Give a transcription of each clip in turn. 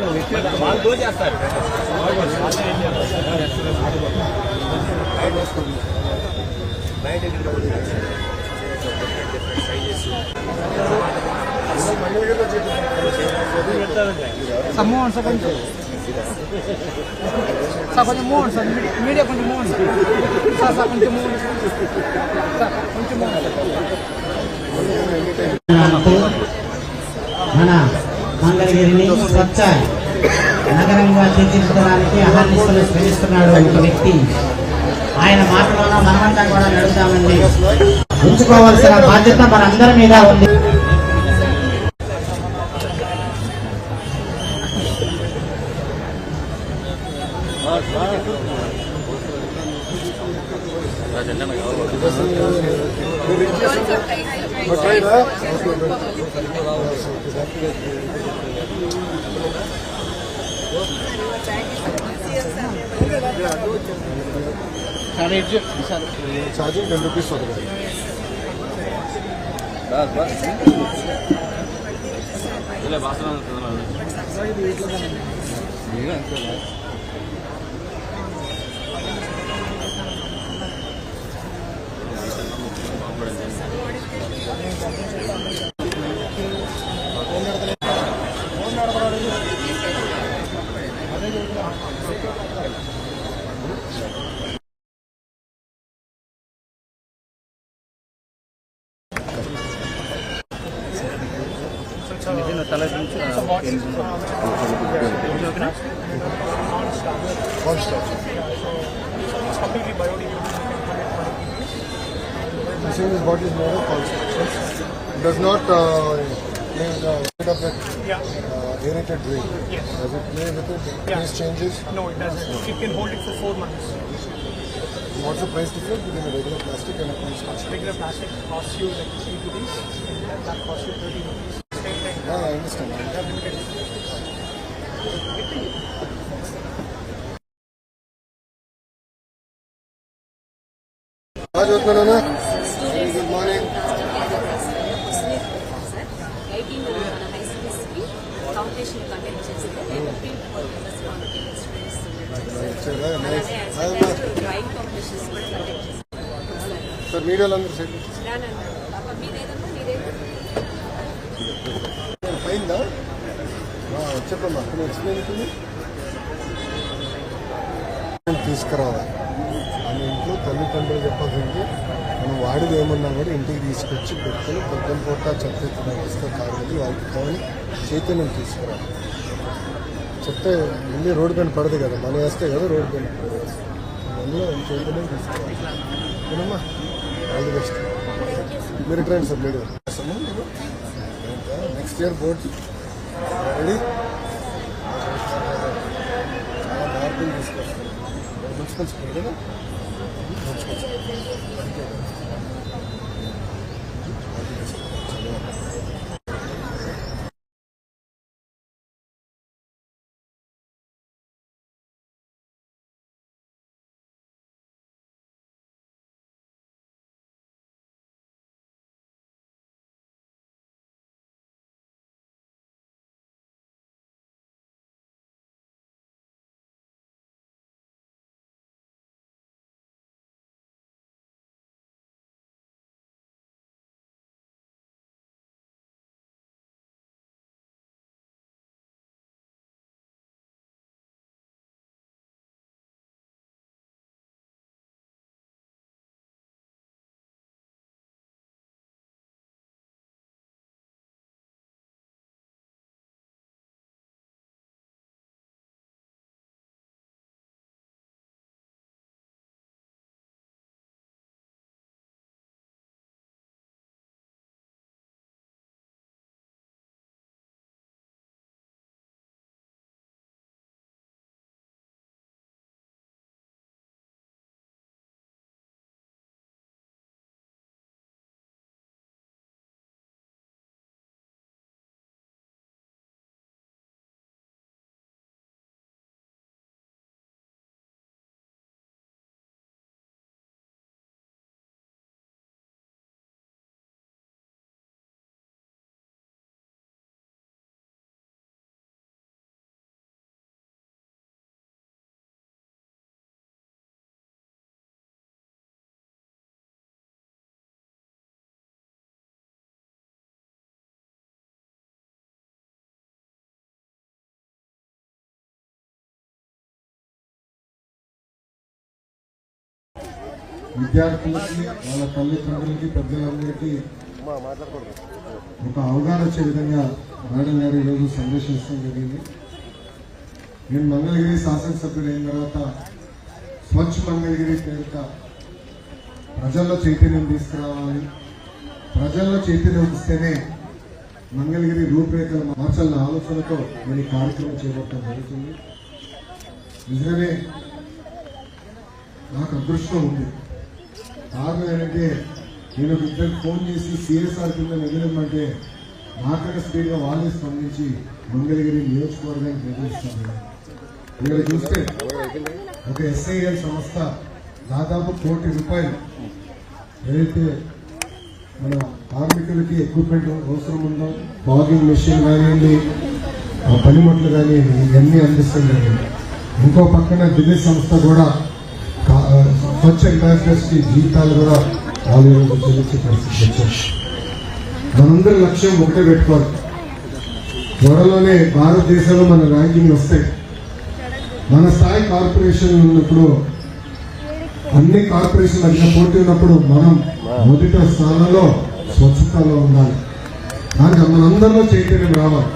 వాళ్ళు సార్ కొంచెం సార్ కొంచెం మూవ్ సార్ మీడియా కొంచెం మూవ్ సార్ సార్ కొంచెం మూవ్ సార్ కొంచెం మూవ్ మన మంగళగిరిని స్వచ్ఛ నగరంగా తీర్చిదిద్దడానికి అహర్నిశలు శ్రమిస్తున్నాడు ఒక వ్యక్తి. ఆయన మాటలోన మనమంతా కూడా నడుద్దామండి ఉంచుకోవాల్సిన బాధ్యత మనందరి మీద ఉంది. ఛార్జింగ్ టెన్ రూపీస్ వస్తుంది బస్ బస్ ఇలా బాగా తల one stop This is what is made of constructions. It does not uh, play the bit of that uh, aerated drain. Yes. Does it play with it? Yeah. Price changes. No, it doesn't. It can hold it for four months. What's the price difference between a regular plastic and a construction? Regular plastic costs you like three rupees, and that costs you thirty rupees. I understand. Rajat Narana. Good morning. Sir మీడియాలో అందరూ అయిందా? చెప్పమ్మా కొన్ని explain తీసుకురావాలి. మన ఇంట్లో తల్లిదండ్రులు చెప్పాల్సింది మనం వాడిది ఏమన్నా కూడా ఇంటికి తీసుకొచ్చి పెట్టుకుని పొద్దున పూట చెత్త ఎత్తున కావాలి వాళ్ళకి కావాలి చైతన్యం తీసుకురావాలి చెప్తే మళ్ళీ రోడ్డు పైన పడదు కదా మనం వేస్తే కదా రోడ్డు పైన పడదు. అందులో చైతన్యం తీసుకురావాలి ఓకేనమ్మా ఆల్ ది బెస్ట్ మీరు ట్రైన్ సార్ మీరు నెక్స్ట్ ఇయర్ బోర్డ్ రెడీ చాలా మార్పులు తీసుకొస్తాం మున్సిపల్ స్కూల్ కదా విద్యార్థులకి వాళ్ళ తల్లిదండ్రులకి పెద్దలందరికీ ఒక అవగాహన వచ్చే విధంగా మేడం గారు ఈరోజు సందర్శించడం జరిగింది. నేను మంగళగిరి శాసనసభ్యుడు అయిన తర్వాత స్వచ్ఛ మంగళగిరి పేరిట ప్రజల్లో చైతన్యం తీసుకురావాలి. ప్రజల్లో చైతన్యం ఇస్తేనే మంగళగిరి రూపురేఖలు మార్చాలన్న ఆలోచనతో నేను ఈ కార్యక్రమం చేపట్టడం జరుగుతుంది. నిజమే నాకు అదృష్టం ఉంది. కారణం ఏంటంటే నేను ఒక ఇద్దరికి ఫోన్ చేసి సిఎస్ఆర్ కింద నిధులమ్మంటే మాట్లాడే స్పీడ్గా వాళ్ళే స్పందించి మంగళగిరి నియోజకవర్గానికి నిర్వహిస్తాను ఇక్కడ చూస్తే ఒక ఎస్ఐఎల్ సంస్థ దాదాపు కోటి రూపాయలు ఏదైతే మన కార్మికులకి ఎక్విప్మెంట్ అవసరం ఉందో బాగింగ్ మెషిన్ కానివ్వండి ఆ పనిముట్లు కానివ్వండి ఇవన్నీ అందిస్తుంది ఇంకో పక్కన దినేష్ సంస్థ కూడా స్వచ్ఛ అంబాసిడర్స్ జీవితాలు జీతాలు కూడా వాళ్ళు ఈరోజు చెల్లించే పరిస్థితి వచ్చారు మనందరి లక్ష్యం ఒకటే పెట్టుకోవాలి. త్వరలోనే భారతదేశంలో మన ర్యాంకింగ్ వస్తాయి మన స్థాయి కార్పొరేషన్ ఉన్నప్పుడు అన్ని కార్పొరేషన్ మధ్య పోటీ ఉన్నప్పుడు మనం మొదట స్థానంలో స్వచ్ఛతలో ఉండాలి. దానికి మనందరిలో చైతన్యం రావాలి.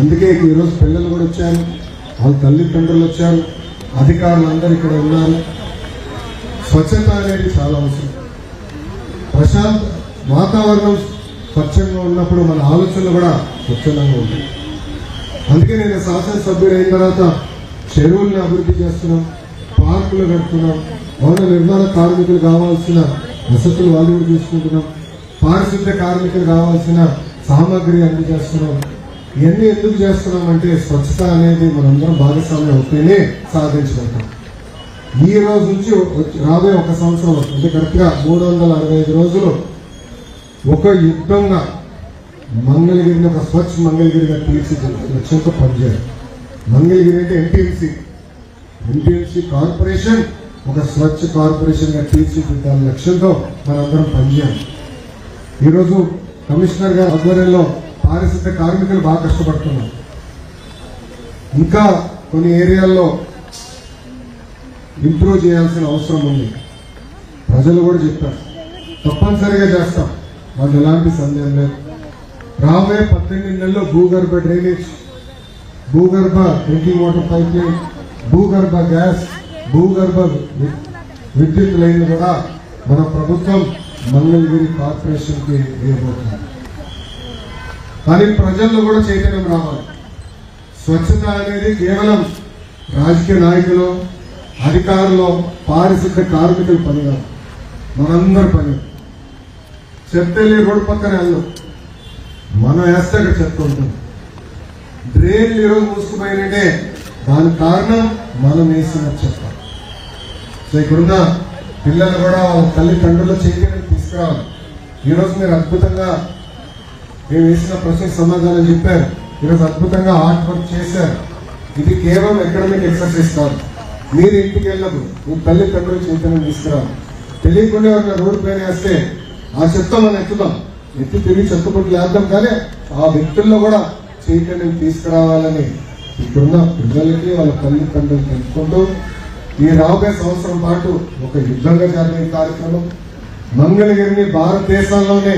అందుకే ఈరోజు పిల్లలు కూడా వచ్చారు వాళ్ళ తల్లిదండ్రులు వచ్చారు అధికారులు అందరూ ఇక్కడ ఉన్నారు. స్వచ్ఛత అనేది చాలా అవసరం. ప్రశాంత వాతావరణం స్వచ్ఛంగా ఉన్నప్పుడు మన ఆలోచనలు కూడా స్వచ్ఛందంగా ఉంటాయి. అందుకే నేను శాసనసభ్యుడు అయిన తర్వాత చెరువుల్ని అభివృద్ధి చేస్తున్నాం పార్కులు కడుతున్నాం భవన నిర్మాణ కార్మికులు కావాల్సిన వసతులు వాళ్ళు కూడా తీసుకుంటున్నాం పారిశుద్ధ్య కార్మికులు కావాల్సిన సామాగ్రి అందజేస్తున్నాం. ఇవన్నీ ఎందుకు చేస్తున్నాం అంటే స్వచ్ఛత అనేది మనందరం భాగస్వామ్యం అవుతూనే సాధించగలుగుతాం. ఈ రోజు నుంచి వచ్చి- రాబోయే ఒక సంవత్సరం అంటే కరెక్ట్గా మూడు వందల అరవై ఐదు రోజులు ఒక యుద్ధంగా మంగళగిరిని ఒక స్వచ్ఛ మంగళగిరిగా తీర్చిదిద్దే లక్ష్యంతో పనిచేయాలి. మంగళగిరి అంటే ఎన్టీఎంసీ ఎన్టీఎంసీ కార్పొరేషన్ ఒక స్వచ్ఛ కార్పొరేషన్గా తీర్చిదిద్దాల లక్ష్యంతో మనందరం పనిచేయాలి. ఈరోజు కమిషనర్ గారి ఆధ్వర్యంలో పారిశుద్ధ కార్మికులు బాగా కష్టపడుతున్నారు. ఇంకా కొన్ని ఏరియాల్లో ఇంప్రూవ్ చేయాల్సిన అవసరం ఉంది. ప్రజలు కూడా చెప్పారు. తప్పనిసరిగా చేస్తాం. వాళ్ళు ఎలాంటి సందేహం లేదు. రాబోయే పద్దెనిమిది నెలల్లో భూగర్భ డ్రైనేజ్ భూగర్భ డ్రింకింగ్ వాటర్ పైప్ లైన్ భూగర్భ గ్యాస్ భూగర్భ విద్యుత్ లైన్ కూడా మన ప్రభుత్వం మంగళగిరి కార్పొరేషన్కి వేయబోతుంది కానీ ప్రజల్లో కూడా చైతన్యం రావాలి. స్వచ్ఛత అనేది కేవలం రాజకీయ నాయకులు అధికారులు పారిశుద్ధ కార్మికుల పని కాదు. మనందరి పని. చెత్త రోడ్డు పక్కన వెళ్ళం. మనం వేస్తే అక్కడ చెత్త ఉంటుంది. డ్రైన్లు ఈరోజు మూసుకుపోయినంటే దానికి కారణం మనం వేసిన చెత్త. సో ఇక్కడున్న పిల్లలు కూడా తల్లిదండ్రుల చైతన్యం తీసుకురావాలి. ఈరోజు మీరు అద్భుతంగా మేము వేసిన ప్రశ్న సమాధానం చెప్పారు. ఈరోజు అద్భుతంగా హార్డ్ వర్క్ చేశారు. ఇది కేవలం ఎకడమిక్ ఎక్సర్సైజ్ కాదు. మీరు ఇంటికి వెళ్ళదు. మీ తల్లిదండ్రులు చైతన్యం తీసుకురా తెలియకుండా ఉన్న రోడ్డు పైన వేస్తే ఆ చెత్త మనం ఎత్తుదాం ఎత్తి తిరిగి చెత్త వేద్దాం కానీ ఆ వ్యక్తుల్లో కూడా చైతన్యం తీసుకురావాలని ఇక్కడున్న పిల్లలకి వాళ్ళ తల్లిదండ్రులు తెలుసుకుంటూ ఈ రాబోయే సంవత్సరం పాటు ఒక యుద్ధంగా జరిగే కార్యక్రమం మంగళగిరిని భారతదేశంలోనే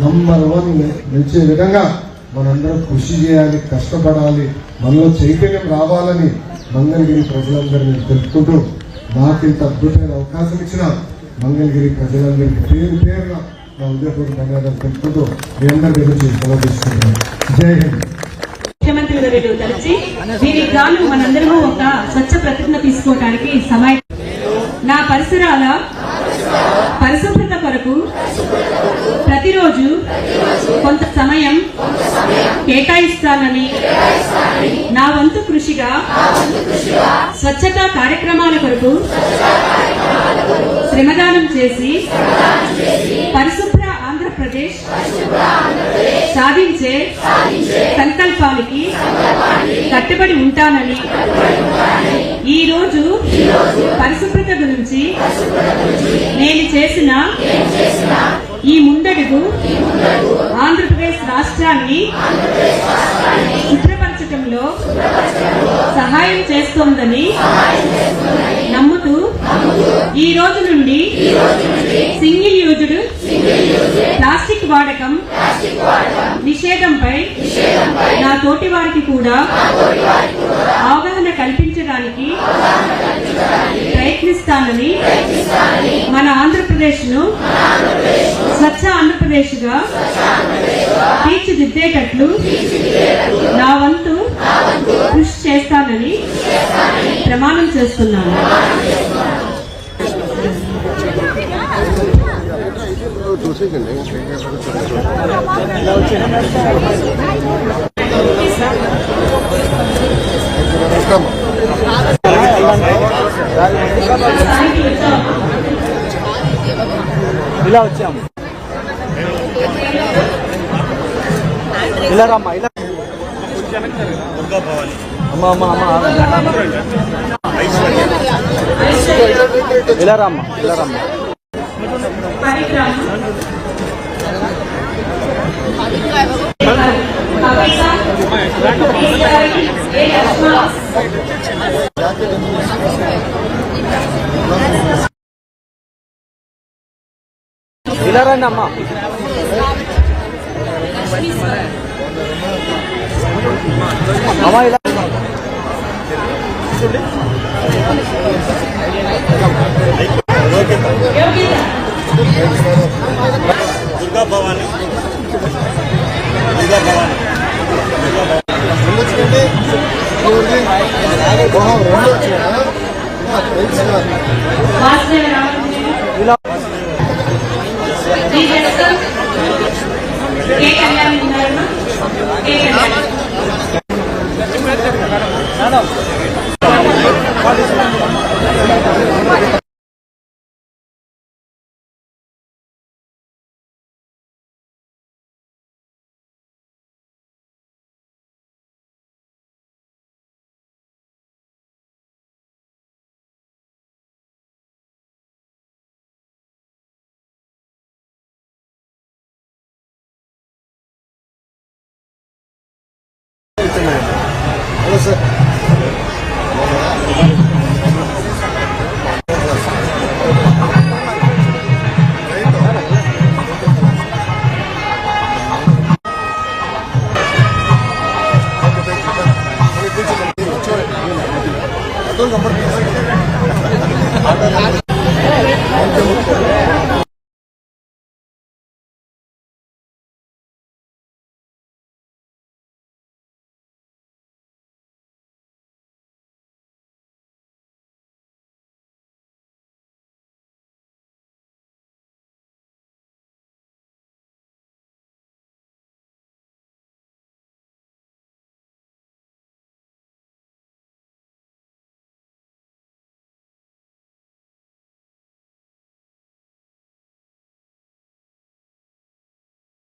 నంబర్ వన్ నిలిచే విధంగా మనందరం కృషి చేయాలి కష్టపడాలి మనలో చైతన్యం రావాలని మంగళగిరి ప్రజలందరినీ తెలుపుకుంటూ నాకు ఇంత అద్భుతమైన అవకాశం ఇచ్చిన మంగళగిరి ప్రజలందరికీ పేరు పేరున నా ఉదయపూర్వక ధన్యవాదాలు తెలుపుకుంటూ మీ అందరి గురించి సెలవు తీసుకుంటున్నాను. జై హింద్. ముఖ్యమంత్రి వర్యులు తలచి దీనికి గాను మనందరము ఒక స్వచ్ఛ ప్రతిజ్ఞ తీసుకోవడానికి సమయం నా పరిసరాల పరిశుభ్ర కొరకు ప్రతిరోజు కొంత సమయం కేటాయిస్తానని నా వంతు కృషిగా స్వచ్ఛతా కార్యక్రమాల కొరకు శ్రమదానం చేసి పరిశుభ్ర సాధించే సంకల్పానికి కట్టుబడి ఉంటానని ఈ రోజు పరిశుభ్రత గురించి నేను చేసిన ఈ ముందడుగు ఆంధ్రప్రదేశ్ రాష్ట్రాన్ని శుభ్రపరచడంలో సహాయం చేస్తోందని నమ్ముతూ ఈ రోజు నుండి సింగిల్ యూజ్డ్ ప్లాస్టిక్ వాడకం నిషేధంపై నా తోటి వారికి కూడా అవగాహన కల్పించడానికి ప్రయత్నిస్తానని మన ఆంధ్రప్రదేశ్ను స్వచ్ఛ ఆంధ్రప్రదేశ్గా తీర్చిదిద్దేటట్లు నా వంతు కృషి చేస్తానని ప్రమాణం చేస్తున్నాను. ఇలా వచ్చాము ఇలా రమ్మా ఇలా అమ్మ అమ్మ అమ్మ ఇలా రమ్మా ఇలా రమ్మా పరిక్రమ ఇలా రండి అమ్మా అమ్మ ఇలా దుర్గా భవాని దుర్గా భవాని ఎందుకంటే మొహం రెండు నాకు. ఇలా